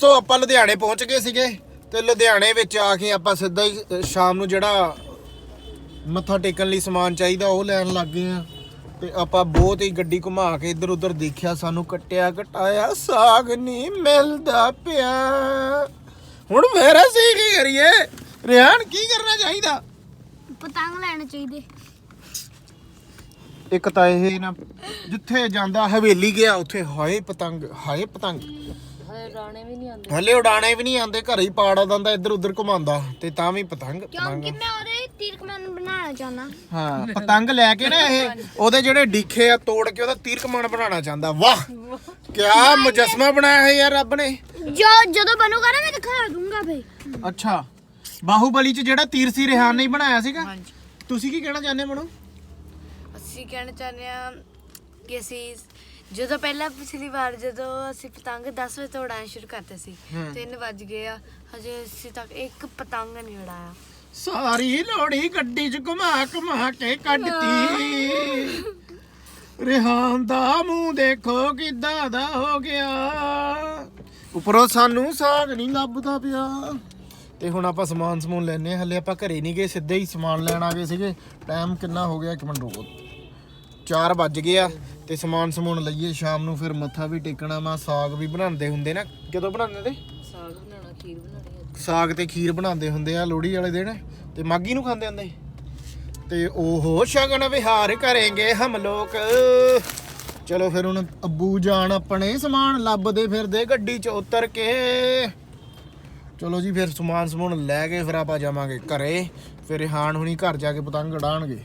ਦੋਸਤੋ ਆਪਾਂ ਲੁਧਿਆਣੇ ਪਹੁੰਚ ਗਏ ਸੀਗੇ ਤੇ ਲੁਧਿਆਣੇ ਵਿੱਚ ਆ ਕੇ ਆਪਾਂ ਸਿੱਧਾ ਹੀ ਸ਼ਾਮ ਨੂੰ ਜਿਹੜਾ ਮੱਥਾ ਟੇਕਣ ਲਈ ਸਮਾਨ ਚਾਹੀਦਾ ਉਹ ਲੈਣ ਲੱਗ ਗਏ ਆ ਤੇ ਆਪਾਂ ਬਹੁਤ ਹੀ ਗੱਡੀ ਘੁਮਾ ਕੇ ਇੱਧਰ ਉੱਧਰ ਦੇਖਿਆ ਸਾਨੂੰ ਕਟਿਆ ਕਟਾਇਆ ਸਾਗ ਨਹੀਂ ਮਿਲਦਾ ਪਿਆ। ਹੁਣ ਫੇਰ ਅਸੀਂ ਕੀ ਕਰੀਏ। ਰਿਆਨ ਕੀ ਕਰਨਾ ਚਾਹੀਦਾ? ਪਤੰਗ ਲੈਣੇ ਚਾਹੀਦੇ। ਇੱਕ ਤਾਂ ਇਹ ਨਾ ਜਿੱਥੇ ਜਾਂਦਾ ਹਵੇਲੀ ਗਿਆ ਉੱਥੇ ਹਾਏ ਪਤੰਗ ਹਾਏ ਪਤੰਗ। ਰਾਣੇ ਵੀ ਨਹੀਂ ਆਉਂਦੇ। ਹਲੇ ਉਡਾਣੇ ਵੀ ਨਹੀਂ ਆਉਂਦੇ ਘਰੇ ਹੀ ਪਾੜਾ ਦਿੰਦਾ ਇੱਧਰ ਉੱਧਰ ਘੁਮਾਉਂਦਾ ਤੇ ਤਾਂ ਵੀ ਪਤੰਗ ਕਿਉਂਕਿ ਪਤੰਗ ਮੈਂ ਉਹਦੇ ਤੀਰਕਮਨ ਬਣਾਉਣਾ ਚਾਹੁੰਦਾ। ਹਾਂ ਪਤੰਗ ਲੈ ਕੇ ਨਾ ਇਹ ਉਹਦੇ ਜਿਹੜੇ ਡੀਖੇ ਆ ਤੋੜ ਕੇ ਉਹਦਾ ਤੀਰਕਮਾਨ ਬਣਾਉਣਾ ਚਾਹੁੰਦਾ। ਵਾਹ! ਕਿਆ ਮੁਜਸਮਾ ਬਣਾਇਆ ਹੈ ਯਾਰ ਰੱਬ ਨੇ। ਜੋ ਜਦੋਂ ਬਣੂਗਾ ਨਾ ਮੈਂ ਦਿਖਾ ਦੂੰਗਾ ਫੇ ਅੱਛਾ। ਬਾਹੂਬਲੀ ਚ ਜਿਹੜਾ ਤੀਰ ਸੀ ਰਿਹਾਨ ਨੇ ਹੀ ਬਣਾਇਆ ਸੀਗਾ? ਤੁਸੀਂ ਕੀ ਕਹਿਣਾ ਚਾਹੁੰਦੇ ਮਣੋ ਅਸੀਂ ਕਹਿਣਾ ਚਾਹੁੰਦੇ ਹਾਂ ਕਿ ਅਸੀਂ ਜਦੋਂ ਪਹਿਲਾਂ ਪਿਛਲੀ ਵਾਰ ਜਦੋਂ ਅਸੀਂ ਪਤੰਗ 10 ਵਜੇ ਤੋਂ ਉਡਾਉਣਾ ਸ਼ੁਰੂ ਕਰਤੇ ਸੀ 3 ਵੱਜ ਗਏ ਆ ਹਜੇ ਅਸੀਂ ਤੱਕ ਇੱਕ ਪਤੰਗ ਨਹੀਂ ਉਡਾਇਆ। ਸਾਰੀ ਲੋੜੀ ਗੱਡੀ ਚ ਘੁਮਾ ਘੁਮਾ ਕੇ ਕੱਢਤੀ। ਰਿਹਾਨ ਦਾ ਮੂੰਹ ਦੇਖੋ ਕਿੱਦਾਂ ਦਾ ਹੋ ਗਿਆ। ਉੱਪਰੋਂ ਸਾਨੂੰ ਸਾਗ ਨਹੀਂ ਲੱਭਦਾ ਪਿਆ। ਤੇ ਹੁਣ ਆਪਾਂ ਸਮਾਨ ਸਮੂਨ ਲੈਨੇ ਹਲੇ ਆਪਾਂ ਘਰੇ ਨਹੀਂ ਗਏ ਸਿੱਧੇ ਹੀ ਸਮਾਨ ਲੈਣ ਆ ਗਏ ਸੀਗੇ। ਟਾਈਮ ਕਿੰਨਾ ਹੋ ਗਿਆ? ਇੱਕ ਮਿੰਟ ਰੁਕੋ। 4 ਵੱਜ ਗਏ ਆ। ਤੇ ਸਮਾਨ ਸਮੂਨ ਲਈਏ ਸ਼ਾਮ ਨੂੰ ਫਿਰ ਮੱਥਾ ਵੀ ਟੇਕਣਾ ਮਾ ਸਾਗ ਵੀ ਬਣਾਉਂਦੇ ਹੁੰਦੇ ਨਾ। ਕਦੋਂ ਬਣਾਉਂਦੇ ਤੇ? ਸਾਗ ਬਣਾਉਣਾ ਖੀਰ ਬਣਾਉਣੀ ਸਾਗ ਤੇ ਖੀਰ ਬਣਾਉਂਦੇ ਹੁੰਦੇ ਆ ਲੋਹੜੀ ਵਾਲੇ ਦਿਨ ਤੇ ਮਾਗੀ ਨੂੰ ਖਾਂਦੇ ਹੁੰਦੇ? ਤੇ ਉਹ ਸ਼ਗਨ ਵਿਹਾਰ ਕਰਾਂਗੇ ਹਮ ਲੋਕ। ਚਲੋ ਫਿਰ ਹੁਣ ਅੱਬੂ ਜਾਨ ਆਪਣੇ ਸਮਾਨ ਲੱਭਦੇ ਫਿਰਦੇ ਗੱਡੀ 'ਚ ਉਤਰ ਕੇ। ਚਲੋ ਜੀ ਫਿਰ ਸਮਾਨ ਸਮੂਨ ਲੈ ਕੇ ਫਿਰ ਆਪਾਂ ਜਾਵਾਂਗੇ ਘਰੇ ਫਿਰ ਹਾਨ ਹੁਣੀ ਘਰ ਜਾ ਕੇ ਪਤੰਗ ਉਡਾਣਗੇ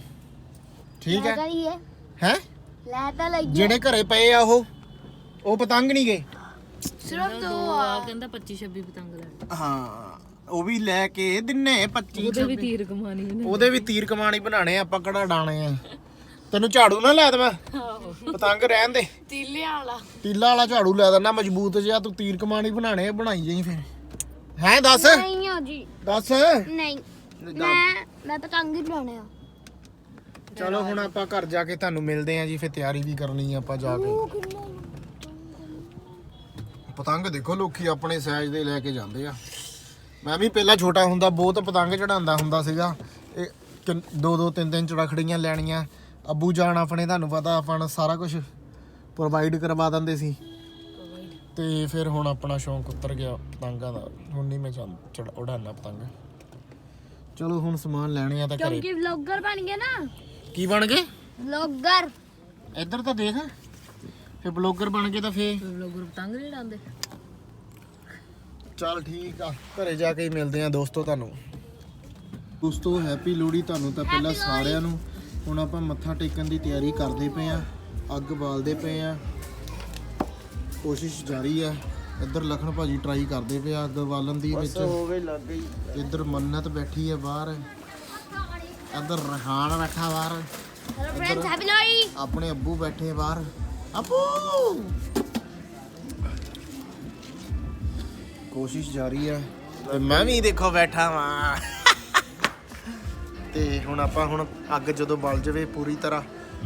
ਠੀਕ ਹੈ। ਹੈ? ਲੈ ਤਾਂ ਲਈ ਜਿਹੜੇ ਘਰੇ ਪਏ ਆ ਉਹ ਉਹ ਪਤੰਗ ਨਹੀਂ ਗਏ। ਸਿਰਫ ਦੋ ਆ। ਕਹਿੰਦਾ 25 26 ਪਤੰਗ ਲੈ। ਹਾਂ ਉਹ ਵੀ ਲੈ ਕੇ ਦਿਨੇ 25 ਉਹਦੇ ਵੀ ਤੀਰ ਕਮਾਣੀ ਉਹਦੇ ਵੀ ਤੀਰ ਕਮਾਣੀ ਬਣਾਣੇ ਆ ਆਪਾਂ ਕਿਹੜਾ ਡਾਣੇ ਆ। ਤੈਨੂੰ ਝਾੜੂ ਨਾ ਲੈ ਦਵਾਂ। ਪਤੰਗ ਰਹਿਣ ਦੇ। ਤੀਲੇ ਵਾਲਾ। ਤੀਲਾ ਵਾਲਾ ਝਾੜੂ ਲੈ ਦੇਣਾ ਮਜ਼ਬੂਤ ਜਿਹਾ ਤੂੰ ਤੀਰ ਕਮਾਣੀ ਬਣਾਣੇ ਆ ਬਣਾਈ ਜਾਈ ਫਿਰ। ਹੈਂ ਦੱਸ। ਨਹੀਂ ਹੋ ਜੀ। ਦੱਸ। ਨਹੀਂ। ਮੈਂ ਮੈਂ ਪਤੰਗ ਹੀ ਬਣਾਉਣੇ ਆ। ਚਲੋ ਹੁਣ ਆਪਾਂ ਘਰ ਜਾ ਕੇ ਤੁਹਾਨੂੰ ਮਿਲਦੇ ਆ ਜੀ ਫਿਰ ਤਿਆਰੀ ਵੀ ਕਰਨੀ ਆ ਆਪਾਂ ਜਾ ਕੇ। ਪਤੰਗ ਦੇਖੋ ਲੋਕੀ ਆਪਣੇ ਸਾਈਜ਼ ਦੇ ਲੈ ਕੇ ਜਾਂਦੇ ਆ। ਮੈਂ ਵੀ ਪਹਿਲਾਂ ਛੋਟਾ ਹੁੰਦਾ ਬਹੁਤ ਪਤੰਗ ਚੜਾਉਂਦਾ ਹੁੰਦਾ ਸੀਗਾ। ਇਹ ਦੋ ਦੋ ਤਿੰਨ ਤਿੰਨ ਚੜਖੜੀਆਂ ਲੈਣੀਆਂ। ਅੱਬੂ ਜਾਨ ਆਪਣੇ ਤੁਹਾਨੂੰ ਪਤਾ ਆਪਾਂ ਨੂੰ ਸਾਰਾ ਕੁਝ ਪ੍ਰੋਵਾਈਡ ਕਰਵਾ ਦਿੰਦੇ ਸੀ। ਤੇ ਫਿਰ ਹੁਣ ਆਪਣਾ ਸ਼ੌਂਕ ਉਤਰ ਗਿਆ ਪਤੰਗਾਂ ਦਾ। ਹੁਣ ਨਹੀਂ ਮੈਂ ਚੜ ਉਡਾਣਾ ਪਤੰਗ। ਚਲੋ ਹੁਣ ਸਮਾਨ ਲੈਣੇ ਆ ਤਾਂ ਘਰੇ। ਕਿਉਂਕਿ ਵਲੌਗਰ ਬਣ ਗਏ ਨਾ। ਕੀ ਬਣ ਗਏ? ਵਲੌਗਰ ਇੱਧਰ ਤਾਂ ਦੇਖ। ਫੇ ਬਲੌਗਰ ਬਣ ਕੇ ਤਾਂ ਫੇ ਲੋਕ ਪਤੰਗ ਨਹੀਂ ਉਡਾਉਂਦੇ ਚੱਲ ਠੀਕ ਆ ਘਰੇ ਜਾ ਕੇ ਹੀ ਮਿਲਦੇ ਆ ਦੋਸਤੋ ਤੁਹਾਨੂੰ। ਦੋਸਤੋ ਹੈਪੀ ਲੋਹੜੀ ਤੁਹਾਨੂੰ ਤਾਂ ਪਹਿਲਾਂ ਸਾਰਿਆਂ ਨੂੰ। ਹੁਣ ਆਪਾਂ ਮੱਥਾ ਟੇਕਣ ਦੀ ਤਿਆਰੀ ਕਰਦੇ ਪਏ ਆ ਅੱਗ ਬਾਲਦੇ ਪਏ ਆ ਕੋਸ਼ਿਸ਼ ਜਾਰੀ ਆ। ਇੱਧਰ ਲਖਣ ਭਾਜੀ ਟਰਾਈ ਕਰਦੇ ਪਏ ਆ ਅੱਗ ਬਾਲਣ ਦੀ ਵਿੱਚ। ਹੋਵੇ ਲੱਗ ਗਈ। ਇੱਧਰ ਮੰਨਤ ਬੈਠੀ ਆ ਬਾਹਰ। ਇੱਧਰ ਰਹਾਨ ਬੈਠਾ ਬਾਹਰ। ਹੈਲੋ ਫਰੈਂਡਸ ਹੈਪੀ ਲੋਹੜੀ ਆਪਣੇ ਅੱਬੂ ਬੈਠੇ ਬਾਹਰ। ਅੱਬੂ! ਕੋਸ਼ਿਸ਼ ਜਾਰੀ ਆ ਤੇ ਮੈਂ ਵੀ ਦੇਖੋ ਬੈਠਾ ਵਾਂ। ਤੇ ਹੁਣ ਆਪਾਂ ਹੁਣ ਅੱਗ ਜਦੋਂ ਬਲ ਜਾਵੇ ਪੂਰੀ ਤਰ੍ਹਾਂ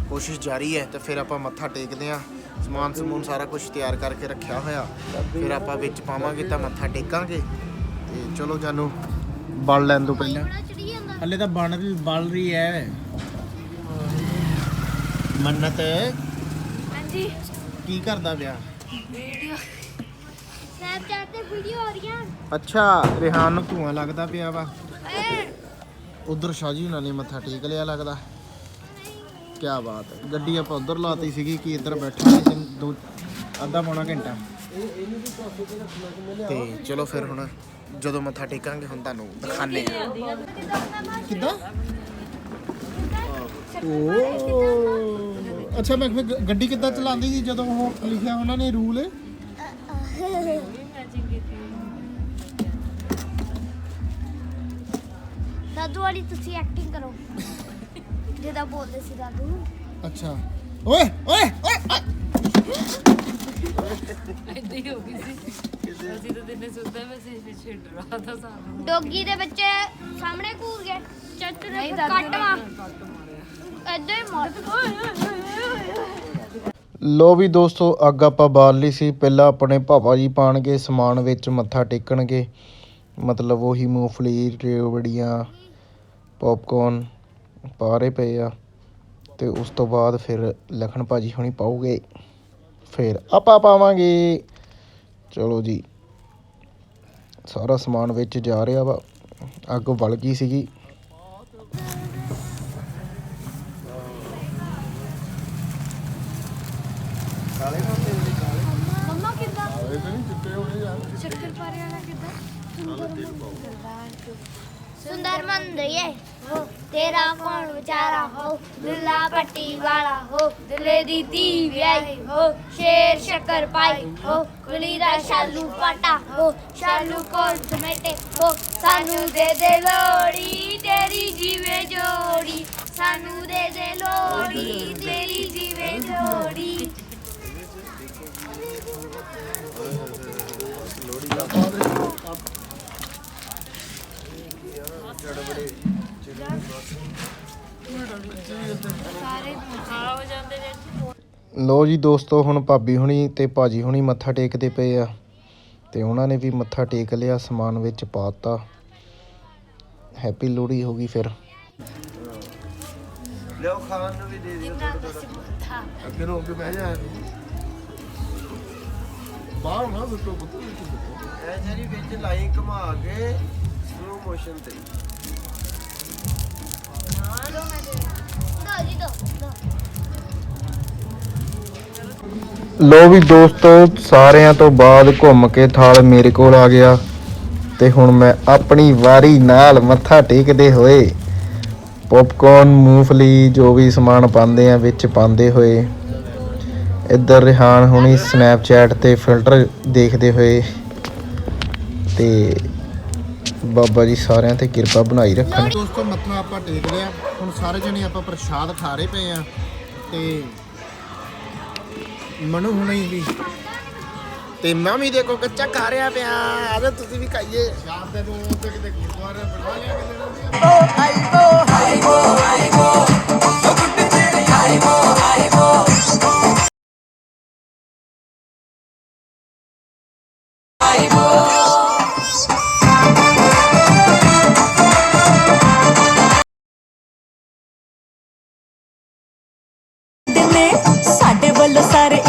ਕੋਸ਼ਿਸ਼ ਜਾਰੀ ਹੈ ਤੇ ਫਿਰ ਆਪਾਂ ਮੱਥਾ ਟੇਕਦੇ ਆ ਸਮਾਨ ਸਮੂਨ ਸਾਰਾ ਕੁਝ ਤਿਆਰ ਕਰਕੇ ਰੱਖਿਆ ਹੋਇਆ। ਫਿਰ ਆਪਾਂ ਵਿੱਚ ਪਾਵਾਂਗੇ ਤਾਂ ਮੱਥਾ ਟੇਕਾਂਗੇ। ਤੇ ਚਲੋ ਜਾਨੂੰ ਬਲ ਲੈਣ ਤੋਂ ਪਹਿਲਾਂ ਹਲੇ ਤਾਂ ਬਣ ਬਲ ਰਹੀ ਹੈ। ਮੰਨਤ? ਹਾਂਜੀ। ਕੀ ਕਰਦਾ ਪਿਆ? ਵੀਡੀਓ। ਸਨੈਪਚੈਟ ਤੇ ਵੀਡੀਓ ਆ ਰਹੀਆਂ। ਅੱਛਾ ਰਿਹਾਨ ਨੂੰ ਧੂਆਂ ਲੱਗਦਾ ਪਿਆ ਵਾ। ਉਧਰ ਸ਼ਾਜੀ ਹੁਣਾਂ ਨੇ ਮੱਥਾ ਟੇਕ ਲਿਆ ਲੱਗਦਾ। ਕੀ ਬਾਤ ਹੈ। ਗੱਡੀ ਆਪਾਂ ਉਧਰ ਲਾਤੀ ਸੀਗੀ ਕਿ ਇੱਧਰ ਬੈਠੇ ਸੀ ਦੋ ਅੱਧਾ ਪੌਣਾ ਘੰਟਾ। ਤੇ ਚਲੋ ਫਿਰ ਹੁਣ ਜਦੋਂ ਮੱਥਾ ਟੇਕਾਂਗੇ ਹੁਣ ਤੁਹਾਨੂੰ ਦਿਖਾਣੇ ਆ? ਕਿੱਦਾਂ? ਓ ਅੱਛਾ ਮੈਂ ਫਿਰ ਗੱਡੀ ਕਿੱਦਾਂ ਚਲਾਉਂਦੀ ਸੀ ਜਦੋਂ ਉਹ ਲਿਖਿਆ ਉਹਨਾਂ ਨੇ ਰੂਲ? ਦਾਦੂ ਵਾਲੀ ਤੁਸੀਂ ਐਕਟਿੰਗ ਕਰੋ। ਜਿਹਦਾ ਬੋਲਦੇ ਸੀ ਦਾਦੂ। ਅੱਛਾ। ਓਏ ਓਏ ਓਏ ਓਏ। ਏਦਾਂ ਹੀ ਹੋ ਗਈ ਸੀ। ਅਸੀਂ ਤਾਂ ਦਿਨੇ ਸੁੱਤੇ ਮੈਂ ਸੀ ਪਿੱਛੇ ਡਰਾ ਦਾ ਸਾਨੂੰ। ਡੋਗੀ ਦੇ ਬੱਚੇ ਸਾਹਮਣੇ ਕੂਦ ਗਏ ਚੱਟ ਨੇ ਕੱਟ ਮਾਰ ਏਦਾਂ ਹੀ ਮਾਰ। ਲੋ ਵੀ ਦੋਸਤੋ ਅੱਗ ਆਪਾਂ ਬਾਲ ਲਈ ਸੀ। ਪਹਿਲਾਂ ਆਪਣੇ ਭਾਪਾ ਜੀ ਪਾਣਗੇ ਸਮਾਨ ਵਿੱਚ ਮੱਥਾ ਟੇਕਣਗੇ। ਮਤਲਬ ਉਹੀ ਮੂੰਗਫਲੀ ਰੇਵੜੀਆਂ ਪੌਪਕੌਰਨ ਪਾ ਰਹੇ ਪਏ ਆ। ਤੇ ਉਸ ਤੋਂ ਬਾਅਦ ਫਿਰ ਲਖਣ ਭਾਜੀ ਹੁਣੀ ਪਾਉਗੇ। ਫਿਰ ਆਪਾਂ ਪਾਵਾਂਗੇ। ਚਲੋ ਜੀ। ਸਾਰਾ ਸਮਾਨ ਵਿੱਚ ਜਾ ਰਿਹਾ ਵਾ। ਅੱਗ ਵਲ ਗਈ ਸੀਗੀ ਮੰਮਾ ਕਿੱਦਾਂ ਸ਼ੱਕਰ ਪਾਰੇ ਵਾਲਾ ਕਿੱਦਾਂ ਸੁੰਦਰ ਮੰਦਰੀਏ ਹੋ, ਤੇਰਾ ਕੌਣ ਵਿਚਾਰਾ? ਹੋ, ਦੁੱਲਾ ਪੱਟੀ ਵਾਲਾ। ਹੋ, ਦੁੱਲੇ ਦੀ ਧੀ ਵਿਆਹੀ। ਹੋ, ਸ਼ੇਰ ਸ਼ੱਕਰ ਪਾਈ। ਹੋ, ਕੁਲੀ ਦਾ ਸ਼ਾਲੂ ਪਾਟਾ। ਹੋ, ਸ਼ਾਲੂ ਕੋਲ ਸਮੇਟੇ। ਹੋ, ਸਾਨੂੰ ਦੇ ਦੇ ਲੋੜੀ ਤੇਰੀ ਜੀਵੇ ਜੋੜੀ। ਸਾਨੂੰ ਦੇ ਦੇ ਲੋੜੀ ਤੇਰੀ ਜੀਵੇ ਜੋੜੀ ਲੋ ਜੀ ਦੋਸਤੋ ਹੁਣ ਭਾਬੀ ਹੁਣੀ ਤੇ ਭਾਜੀ ਹੁਣੀ ਮੱਥਾ ਟੇਕਦੇ ਪਏ ਆ ਤੇ ਉਹਨਾਂ ਨੇ ਵੀ ਮੱਥਾ ਟੇਕ ਲਿਆ ਸਮਾਨ ਵਿੱਚ ਪਾਤਾ ਹੈਪੀ ਲੋਹੜੀ ਹੋ ਗਈ ਫਿਰ। ਲਿਓ ਖਾਣ ਨੂੰ ਵੀ ਦੇ ਦਿਓ ਅੱਗੇ ਨੂੰ ਅੱਗੇ ਬਹਿ ਜਾ। ਬਾਹਰ ਨਾ ਸੁੱਟੋ ਪੁੱਤ ਐ ਜਿਹੜੀ ਵਿੱਚ ਲਾਈ ਘੁਮਾ ਕੇ ਸਲੋ ਮੋਸ਼ਨ ਤੇ। ਲੋ ਵੀ ਦੋਸਤੋ, ਸਾਰਿਆਂ ਤੋਂ ਬਾਅਦ ਘੁੰਮ ਕੇ ਥਾਲ ਮੇਰੇ ਕੋਲ ਆ ਗਿਆ ਤੇ ਹੁਣ ਮੈਂ ਆਪਣੀ ਵਾਰੀ ਨਾਲ ਮੱਥਾ ਟੇਕਦੇ ਹੋਏ ਪੌਪਕੌਰਨ ਮੂੰਗਫਲੀ ਜੋ ਵੀ ਸਮਾਨ ਪਾਉਂਦੇ ਆ, ਵਿੱਚ ਪਾਉਂਦੇ ਹੋਏ ਇੱਧਰ ਰਿਹਾਨ ਹੁਣੀ ਸਨੈਪਚੈਟ ਤੇ ਫਿਲਟਰ ਦੇਖਦੇ ਹੋਏ ਤੇ ਬਾਬਾ ਜੀ ਸਾਰਿਆਂ ਤੇ ਕਿਰਪਾ ਬਣਾਈ ਰੱਖਣ। ਦੋਸਤੋ, ਮੱਥਾ ਆਪਾਂ ਟੇਕ ਲਿਆ। ਹੁਣ ਸਾਰੇ ਜਣੇ ਆਪਾਂ ਪ੍ਰਸ਼ਾਦ ਖਾ ਰਹੇ ਪਏ ਆ ਤੇ ਮਨੂ ਹੁਣੀ ਵੀ। ਤੇ ਮੈਂ ਵੀ ਦੇਖੋ ਕੱਚਾ ਖਾ ਰਿਹਾ ਪਿਆ। ਆ ਜਾ ਤੁਸੀਂ ਵੀ ਖਾਈਏ। ਸ਼ਾਮ ਦੇ ਨੂੰ ਉੱਤੇ ਕਿਤੇ ਗੁਰਦੁਆਰੇ ਬਣਾ ਲਿਆ ਕਿਤੇ ਨੇ ਸਾਡੇ ਵੱਲੋਂ ਸਾਰੇ ਇਨਵਾਈਟਡ ਨੇ ਹੈਪੀ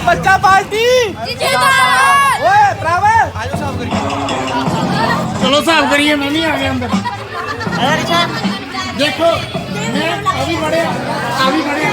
ਉਹ ਬੱਚਾ ਪਾਰਟੀ ਜਿੰਦਾਬਾਦ! ਓਏ ਭਰਾਵਾ। ਆਜੋ ਸਾਫ਼ ਕਰੀਏ। ਚਲੋ ਸਾਫ਼ ਕਰੀਏ ਮੈਂ ਵੀ ਆ ਗਿਆ ਅੰਦਰ। ਅਰੇ ਦੇਖੋ ਮੈਂ ਆ ਵੀ ਬੜਿਆ ਆ ਵੀ ਬੜਿਆ